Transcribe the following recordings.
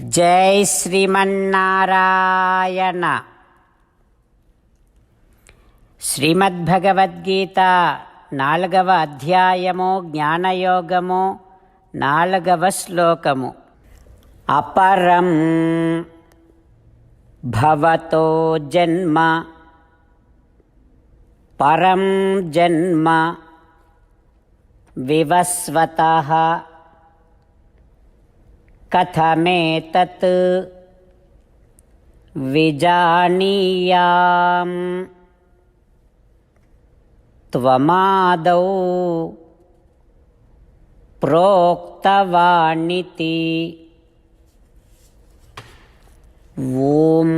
జై శ్రీమన్నారాయణ. శ్రీమద్భగవద్గీత నాలుగవ అధ్యాయము జ్ఞానయోగము నాలుగవ శ్లోకము. అపరం భవతో జన్మ పరం జన్మ వివస్వత కథమేతత్ విజానీయాం త్వమాదౌ ప్రోక్తవాణితి ఓం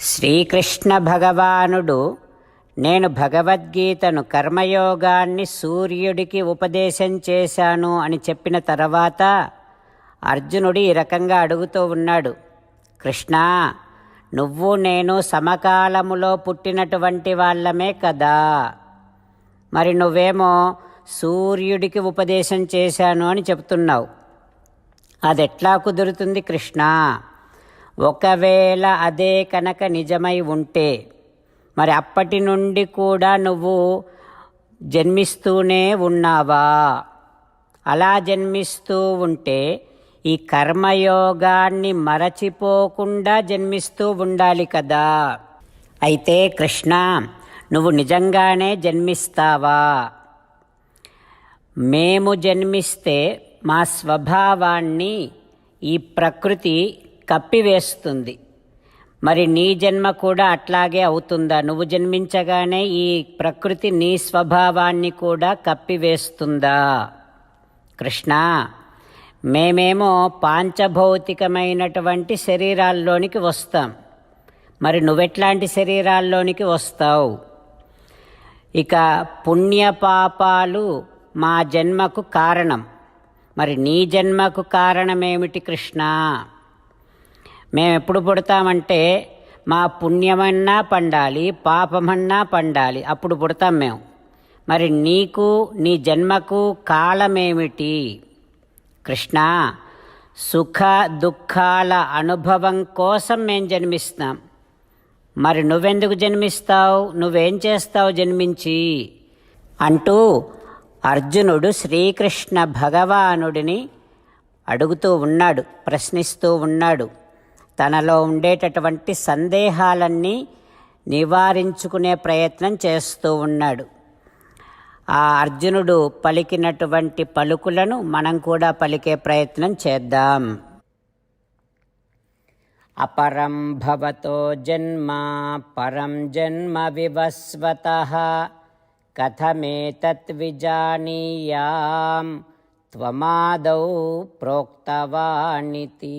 శ్రీకృష్ణ భగవానుడు నేను భగవద్గీతను కర్మయోగాన్ని సూర్యుడికి ఉపదేశం చేశాను అని చెప్పిన తర్వాత అర్జునుడు ఈ రకంగా అడుగుతూ ఉన్నాడు. కృష్ణ నువ్వు నేను సమకాలములో పుట్టినటువంటి వాళ్ళమే కదా. మరి నువ్వేమో సూర్యుడికి ఉపదేశం చేశాను అని చెప్తున్నావు. అదెట్లా కుదురుతుంది కృష్ణ? ఒకవేళ అదే కనుక నిజమై ఉంటే మరి అప్పటి నుండి కూడా నువ్వు జన్మిస్తూనే ఉన్నావా? అలా జన్మిస్తూ ఉంటే ఈ కర్మయోగాన్ని మరచిపోకుండా జన్మిస్తూ ఉండాలి కదా. అయితే కృష్ణ నువ్వు నిజంగానే జన్మిస్తావా? మేము జన్మిస్తే మా స్వభావాన్ని ఈ ప్రకృతి కప్పివేస్తుంది. మరి నీ జన్మ కూడా అట్లాగే అవుతుందా? నువ్వు జన్మించగానే ఈ ప్రకృతి నీ స్వభావాన్ని కూడా కప్పివేస్తుందా? కృష్ణ మేమేమో పాంచభౌతికమైనటువంటి శరీరాల్లోనికి వస్తాం. మరి నువ్వెట్లాంటి శరీరాల్లోనికి వస్తావు? ఇక పుణ్యపాపాలు మా జన్మకు కారణం. మరి నీ జన్మకు కారణమేమిటి కృష్ణ? మేము ఎప్పుడు పుడతామంటే మా పుణ్యమన్నా పండాలి పాపమన్నా పండాలి. అప్పుడు పుడతాం మేము. మరి నీకు నీ జన్మకు కాలమేమిటి? కృష్ణ సుఖ దుఃఖాల అనుభవం కోసం మేము జన్మిస్తాం మరి నువ్వెందుకు జన్మిస్తావు? నువ్వేం చేస్తావు జన్మించి? అంటూ అర్జునుడు శ్రీకృష్ణ భగవానుడిని అడుగుతూ ఉన్నాడు ప్రశ్నిస్తూ ఉన్నాడు. తనలో ఉండేటటువంటి సందేహాలన్నీ నివారించుకునే ప్రయత్నం చేస్తూ ఉన్నాడు. ఆ అర్జునుడు పలికినటువంటి పలుకులను మనం కూడా పలికే ప్రయత్నం చేద్దాం. అపరం భవతో జన్మ పరం జన్మ వివస్వత కథమేతత్ విజానీయాం త్వమాదౌ ప్రోక్తవానితి.